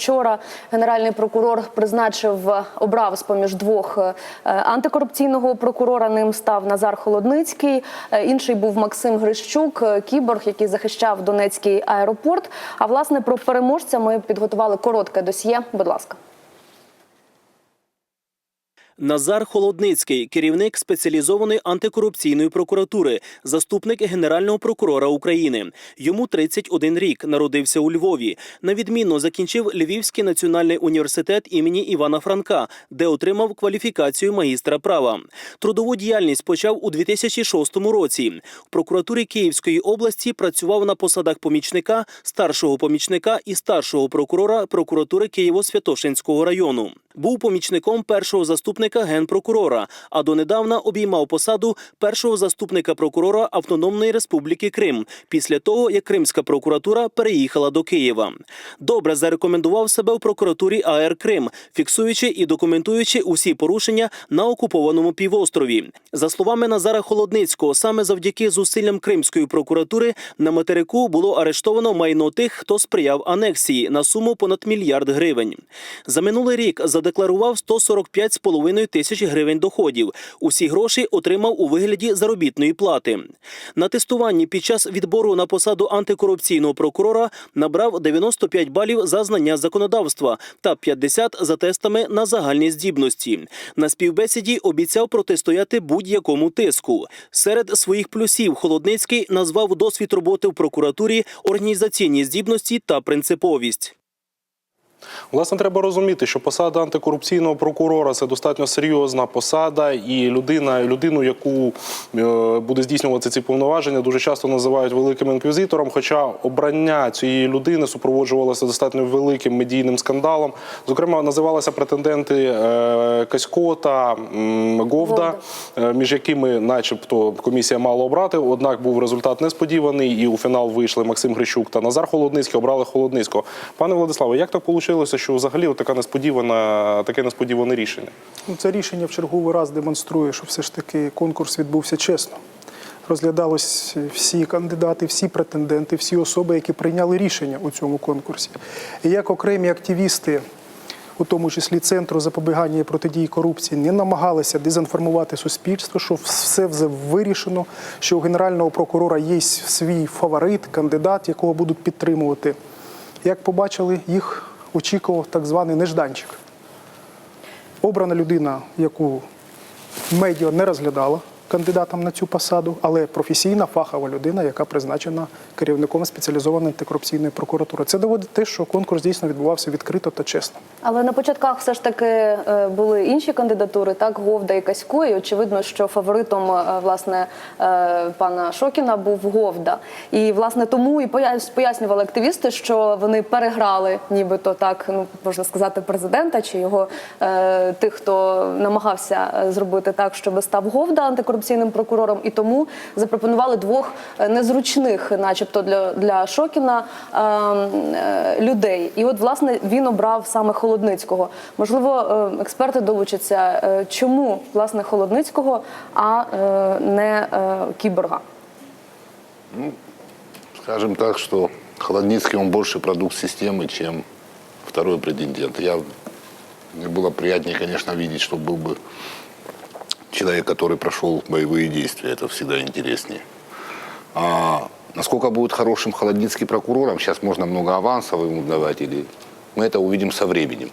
Вчора генеральний прокурор призначив обрав з поміж двох е, антикорупційного прокурора. Ним став Назар Холодницький. Е, Інший був Максим Грищук, е, кіборг, який захищав Донецький аеропорт. А власне про переможця ми підготували коротке досьє. Будь ласка. Назар Холодницький, керівник спеціалізованої антикорупційної прокуратури, заступник генерального прокурора України. Йому 31 рік. Народився у Львові. На відмінно закінчив Львівський національний університет імені Івана Франка, де отримав кваліфікацію магістра права. Трудову діяльність почав у 2006 році. В прокуратурі Київської області працював на посадах помічника, старшого помічника і старшого прокурора прокуратури Києво-Святошинського району. Був помічником першого заступника генпрокурора, а донедавна обіймав посаду першого заступника прокурора Автономної Республіки Крим після того, як Кримська прокуратура переїхала до Києва. Добре зарекомендував себе в прокуратурі АР Крим, фіксуючи і документуючи усі порушення на окупованому півострові. За словами Назара Холодницького, саме завдяки зусиллям Кримської прокуратури на материку було арештовано майно тих, хто сприяв анексії на суму понад мільярд гривень. За минулий рік задекларував 145,5 тисяч гривень доходів. Усі гроші отримав у вигляді заробітної плати. На тестуванні під час відбору на посаду антикорупційного прокурора набрав 95 балів за знання законодавства та 50 за тестами на загальні здібності. На співбесіді обіцяв протистояти будь-якому тиску. Серед своїх плюсів Холодницький назвав досвід роботи в прокуратурі, організаційні здібності та принциповість. Власне, треба розуміти, що посада антикорупційного прокурора це достатньо серйозна посада, і людина, людину, яку е, буде здійснювати ці повноваження, дуже часто називають великим інквізитором. Хоча обрання цієї людини супроводжувалося достатньо великим медійним скандалом. Зокрема, називалися претенденти е, Касько та Говда, е, між якими, начебто, комісія мала обрати. Однак був результат несподіваний, і у фінал вийшли Максим Грищук та Назар Холодницький. Обрали Холодницького. Пане Владиславе, як так вийшло, що взагалі така несподівана, таке несподіване рішення? Ну, це рішення в черговий раз демонструє, що все ж таки конкурс відбувся чесно. Розглядались всі кандидати, всі претенденти, всі особи, які прийняли рішення у цьому конкурсі. І як окремі активісти, у тому числі Центру запобігання і протидії корупції, не намагалися дезінформувати суспільство, що все вирішено, що у генерального прокурора є свій фаворит, кандидат, якого будуть підтримувати. Як побачили, їх очікував так званий нежданчик. Обрана людина, яку медіа не розглядала кандидатом на цю посаду, але професійна фахова людина, яка призначена керівником спеціалізованої антикорупційної прокуратури. Це доводить те, що конкурс дійсно відбувався відкрито та чесно. Але на початках все ж таки е, були інші кандидатури, так Говда і Касько. І очевидно, що фаворитом е, власне е, пана Шокіна був Говда. І власне тому і пояс- пояснювали активісти, що вони переграли, нібито так, ну можна сказати, президента чи його тих, хто намагався зробити так, щоб став Говда антикорупційним прокурором, і тому запропонували двох е, незручних, начебто для, для Шокіна е, е, людей. І от власне він обрав саме Холодницького. Можливо, е, експерти долучаться, е, чому власне Холодницького, а е, не е, кіборга. Скажем так, что Холодницкий, он больше продукт системы, чем второй претендент. Я, мне было приятнее, конечно, видеть, что был бы человек, который прошел боевые действия. Это всегда интереснее. А насколько будет хорошим Холодницкий прокурором, сейчас можно много авансов ему давать, или мы это увидим со временем.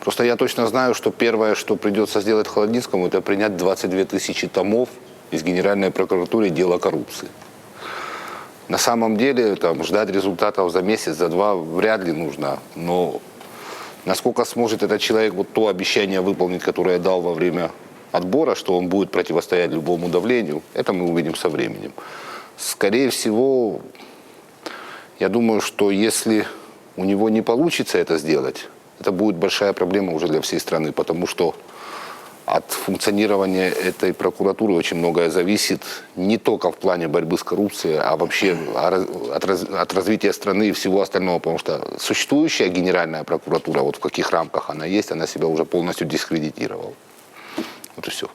Просто я точно знаю, что первое, что придется сделать Холодницкому, это принять 22 тысячи томов из Генеральной прокуратуры дела коррупции. На самом деле там, ждать результатов за месяц, за два вряд ли нужно. Но насколько сможет этот человек вот то обещание выполнить, которое дал во время отбора, что он будет противостоять любому давлению, это мы увидим со временем. Скорее всего, я думаю, что если у него не получится это сделать, это будет большая проблема уже для всей страны, потому что от функционирования этой прокуратуры очень многое зависит не только в плане борьбы с коррупцией, а вообще от, от развития страны и всего остального. Потому что существующая генеральная прокуратура, вот в каких рамках она есть, она себя уже полностью дискредитировала. Вот и все.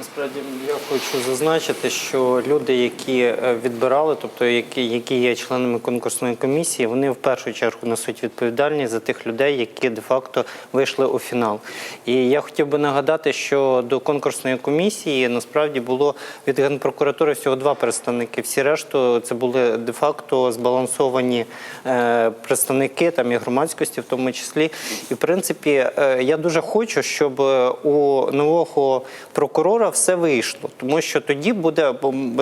Насправді я хочу зазначити, що люди, які е, відбирали, тобто які, які є членами конкурсної комісії, вони в першу чергу несуть відповідальність за тих людей, які де-факто вийшли у фінал. І я хотів би нагадати, що до конкурсної комісії насправді було від генпрокуратури всього два представники. Всі решту це були де-факто збалансовані е, представники там і громадськості, в тому числі. І в принципі, е, я дуже хочу, щоб у нового прокурора все вийшло, тому що тоді буде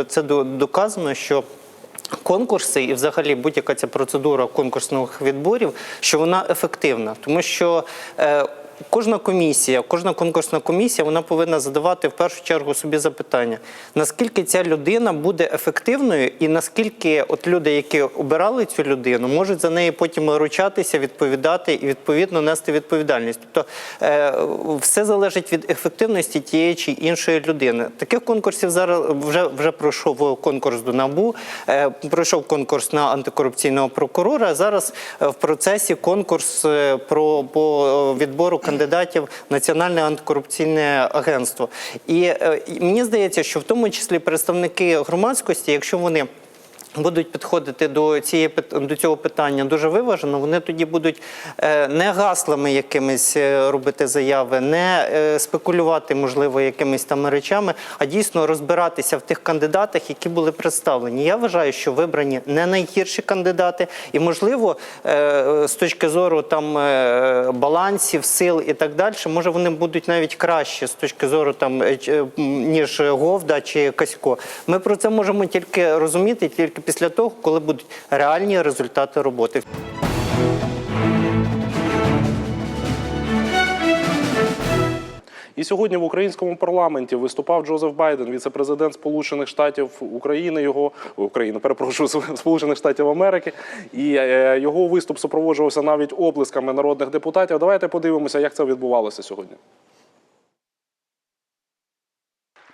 це доказано, що. Конкурси і взагалі будь-яка ця процедура конкурсних відборів, що вона ефективна, тому що е, кожна комісія, кожна конкурсна комісія, вона повинна задавати в першу чергу собі запитання, наскільки ця людина буде ефективною, і наскільки от люди, які обирали цю людину, можуть за неї потім ручатися, відповідати і відповідно нести відповідальність. Тобто е, все залежить від ефективності тієї чи іншої людини. Таких конкурсів зараз вже вже пройшов конкурс до НАБУ, е, пройшов конкурс на антикорупційного прокурора. Зараз е, в процесі конкурс про по відбору кандидатів Національне антикорупційне агентство. Е, і мені здається, що в тому числі представники громадськості, якщо вони будуть підходити до цієї до цього питання дуже виважено. Вони тоді будуть е, не гаслами якимись е, робити заяви, не е, спекулювати, можливо, якимись там речами, а дійсно розбиратися в тих кандидатах, які були представлені. Я вважаю, що вибрані не найгірші кандидати, і можливо, з точки зору там балансів, сил і так далі, може вони будуть навіть кращі з точки зору там ніж Говда чи Касько. Ми про це можемо тільки розуміти тільки після того, коли будуть реальні результати роботи. І сьогодні в українському парламенті виступав Джозеф Байден, віце-президент Сполучених Штатів України, його України, перепрошую, Сполучених Штатів Америки. І е, його виступ супроводжувався навіть оплесками народних депутатів. Давайте подивимося, як це відбувалося сьогодні.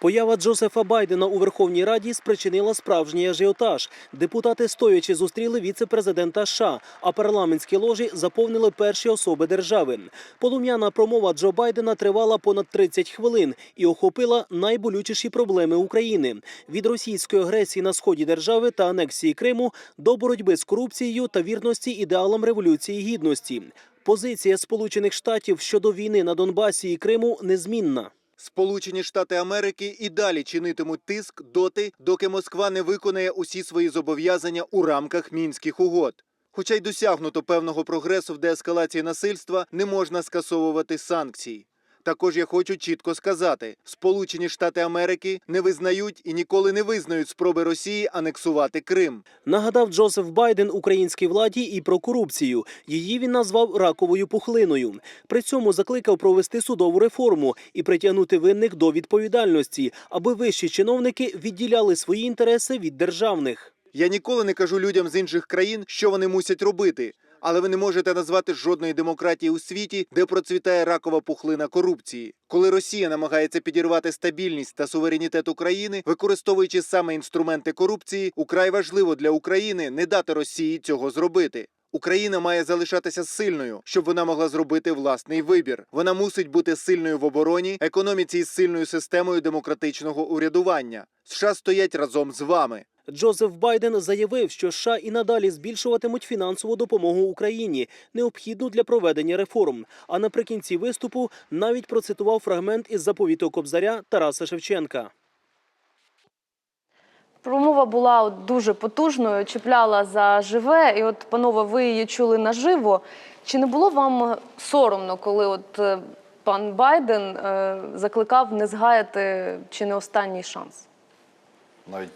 Поява Джозефа Байдена у Верховній Раді спричинила справжній ажіотаж. Депутати стоячи зустріли віце-президента США, а парламентські ложі заповнили перші особи держави. Полум'яна промова Джо Байдена тривала понад 30 хвилин і охопила найболючіші проблеми України від російської агресії на сході держави та анексії Криму до боротьби з корупцією та вірності ідеалам революції гідності. Позиція Сполучених Штатів щодо війни на Донбасі і Криму незмінна. Сполучені Штати Америки і далі чинитимуть тиск доти, доки Москва не виконає усі свої зобов'язання у рамках мінських угод. Хоча й досягнуто певного прогресу в деескалації насильства, не можна скасовувати санкції. Також я хочу чітко сказати: Сполучені Штати Америки не визнають і ніколи не визнають спроби Росії анексувати Крим. Нагадав Джозеф Байден українській владі і про корупцію. Її він назвав раковою пухлиною. При цьому закликав провести судову реформу і притягнути винних до відповідальності, аби вищі чиновники відділяли свої інтереси від державних. Я ніколи не кажу людям з інших країн, що вони мусять робити. Але ви не можете назвати жодної демократії у світі, де процвітає ракова пухлина корупції. Коли Росія намагається підірвати стабільність та суверенітет України, використовуючи саме інструменти корупції, украй важливо для України не дати Росії цього зробити. Україна має залишатися сильною, щоб вона могла зробити власний вибір. Вона мусить бути сильною в обороні, економіці і сильною системою демократичного урядування. США стоять разом з вами. Джозеф Байден заявив, що США і надалі збільшуватимуть фінансову допомогу Україні, необхідну для проведення реформ. А наприкінці виступу навіть процитував фрагмент із заповіту Кобзаря Тараса Шевченка. Промова була дуже потужною, чіпляла за живе. І от, панове, ви її чули наживо. Чи не було вам соромно, коли от е, пан Байден е, закликав не згаяти чи не останній шанс? Навіть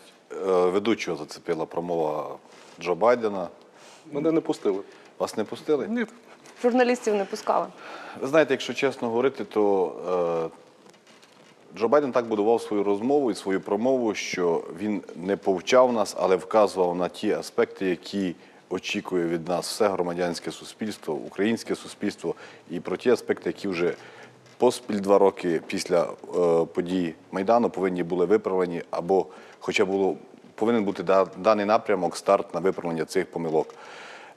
ведучого зацепила промова Джо Байдена. Мене не пустили. Вас не пустили? Ні. Журналістів не пускали. Ви знаєте, якщо чесно говорити, то е, Джо Байден так будував свою розмову і свою промову, що він не повчав нас, але вказував на ті аспекти, які очікує від нас все громадянське суспільство, українське суспільство, і про ті аспекти, які вже поспіль два роки після е, подій Майдану повинні були виправлені, або хоча було повинен бути да- даний напрямок, старт на виправлення цих помилок.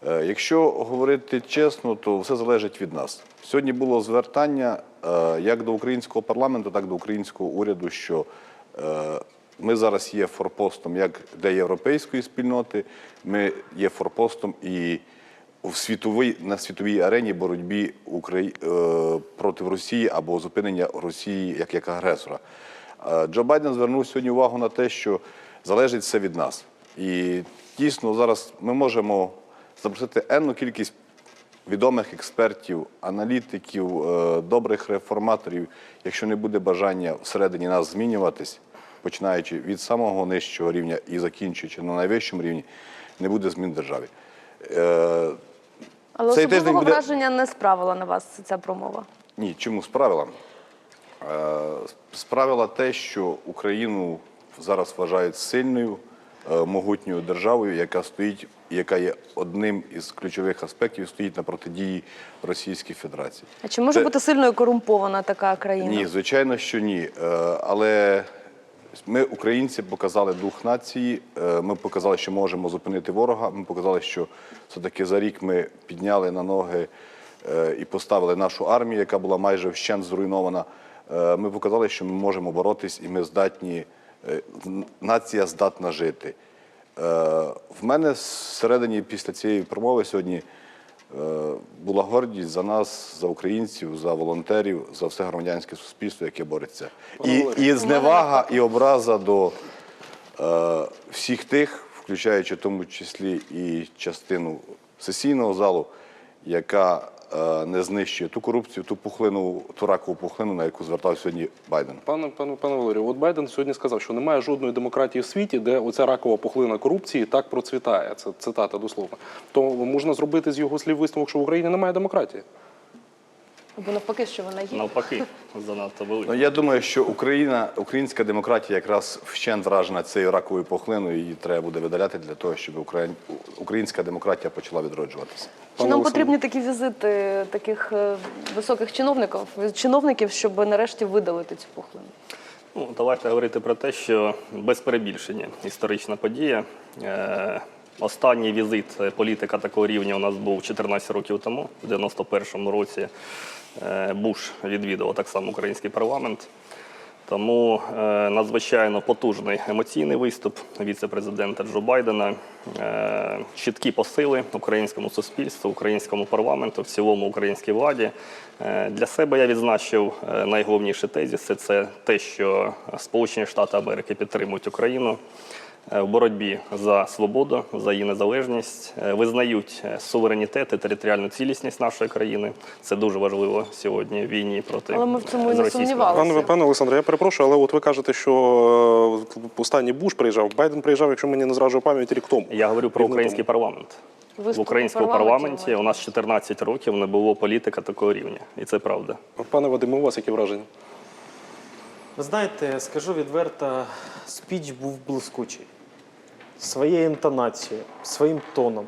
Е, Якщо говорити чесно, то все залежить від нас. Сьогодні було звертання е, як до українського парламенту, так і до українського уряду, що е, ми зараз є форпостом як для європейської спільноти, ми є форпостом і в світовій, на світовій арені боротьбі проти Росії або зупинення Росії як агресора. Е, Джо Байден звернув сьогодні увагу на те, що залежить все від нас. І дійсно зараз ми можемо запросити енну кількість відомих експертів, аналітиків, е, добрих реформаторів, якщо не буде бажання всередині нас змінюватись, починаючи від самого нижчого рівня і закінчуючи на найвищому рівні, не буде змін в державі. Е, Але Цей особливого буде- враження не справила на вас ця промова. ні, чому справила? Е, Справила те, що Україну зараз вважають сильною, е, могутньою державою, яка стоїть, яка є одним із ключових аспектів, стоїть на протидії Російській Федерації. А чи може Це- бути сильною корумпована така країна? Ні, звичайно, що ні. Е, Але ми, українці, показали дух нації. Ми показали, що можемо зупинити ворога. Ми показали, що все-таки за рік ми підняли на ноги і поставили нашу армію, яка була майже вщент зруйнована. Е, Ми показали, що ми можемо боротись і ми здатні, е, нація здатна жити. Е, В мене всередині після цієї промови сьогодні була гордість за нас, за українців, за волонтерів, за все громадянське суспільство, яке бореться. І, і зневага, і образа до е, всіх тих, включаючи в тому числі і частину сесійного залу, яка не знищує ту корупцію, ту пухлину, ту ракову пухлину, на яку звертав сьогодні Байден. Пане, пане, пане Валерію, от Байден сьогодні сказав, що немає жодної демократії в світі, де оця ракова пухлина корупції так процвітає. Це цитата дословно. То можна зробити з його слів висновок, що в Україні немає демократії. Або навпаки, що вона є. Навпаки, занадто велика. Ну, я думаю, що Україна, українська демократія якраз вщент вражена цією раковою пухлиною, її треба буде видаляти для того, щоб україн- українська демократія почала відроджуватися. Чи нам потрібні такі візити таких е, високих чиновників, чиновників, щоб нарешті видалити цю пухлину? Ну, давайте говорити про те, що без перебільшення історична подія. Е, Останній візит політика такого рівня у нас був 14 років тому, в 91-му році. е, Буш відвідував так само український парламент. Тому е, надзвичайно потужний емоційний виступ віце-президента Джо Байдена, е, чіткі посили українському суспільству, українському парламенту, в цілому українській владі. Е, для себе я відзначив е, найголовніші тезіси це те, що Сполучені Штати Америки підтримують Україну е, в боротьбі за свободу, за її незалежність, е, визнають е, суверенітет і територіальну цілісність нашої країни. Це дуже важливо сьогодні в війні проти Але ми в цьому і е, не сумнівалися. Пане, пане Олександре, я перепрошую, але от ви кажете, що е, останній Буш приїжджав. Байден приїжджав, якщо мені не зраджує пам'ять, рік тому. Я говорю про український тому. парламент. В українському парламенті парламенті у нас 14 років не було політика такого рівня, і це правда. Пане Вадиме, у вас які враження? Ви знаєте, скажу відверто, спіч був блискучий. Своєю інтонацією, своїм тоном,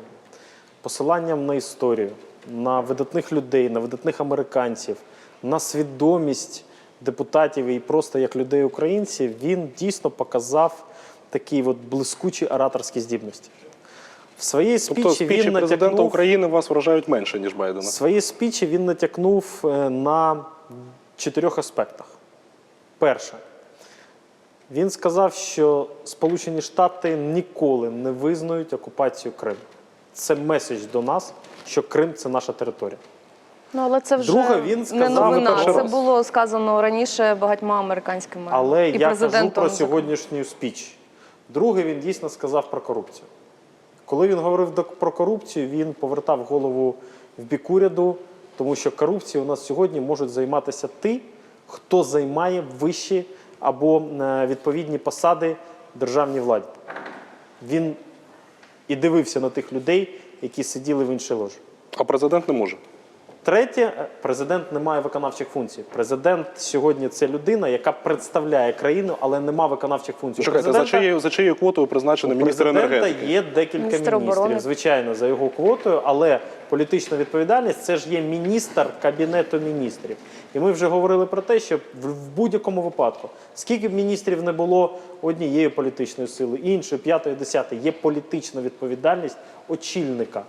посиланням на історію, на видатних людей, на видатних американців, на свідомість депутатів і просто як людей українців, він дійсно показав такі от блискучі ораторські здібності. В своїй спічі Тобто спічі він президента. України вас вражають менше, ніж Байдена. В своїй спічі він натякнув е, на чотирьох аспектах. Перше, він сказав, що Сполучені Штати ніколи не визнають окупацію Криму. Це меседж до нас, що Крим це наша територія. Ну але це вже Друге, він не сказав новина. перший Це було сказано раніше багатьма американськими Але і я кажу про сьогоднішню спіч. Друге, він дійсно сказав про корупцію. Коли він говорив про корупцію, він повертав голову в бік уряду, тому що корупцією у нас сьогодні можуть займатися ті, хто займає вищі або е, відповідні посади в державній владі. Він і дивився на тих людей, які сиділи в іншій ложі. А президент не може. Третє, е, президент не має виконавчих функцій. Президент сьогодні це людина, яка представляє країну, але не має виконавчих функцій. Чекайте, за чиєю, за чиєю квотою призначений у міністр президента енергетики? є декілька Міністр міністрів, оборони. звичайно, за його квотою, але політична відповідальність це ж є міністр кабінету міністрів. І ми вже говорили про те, що в в будь-якому випадку, скільки б міністрів не було однієї політичної сили, іншої, п'ятої, десятої, є політична відповідальність очільника.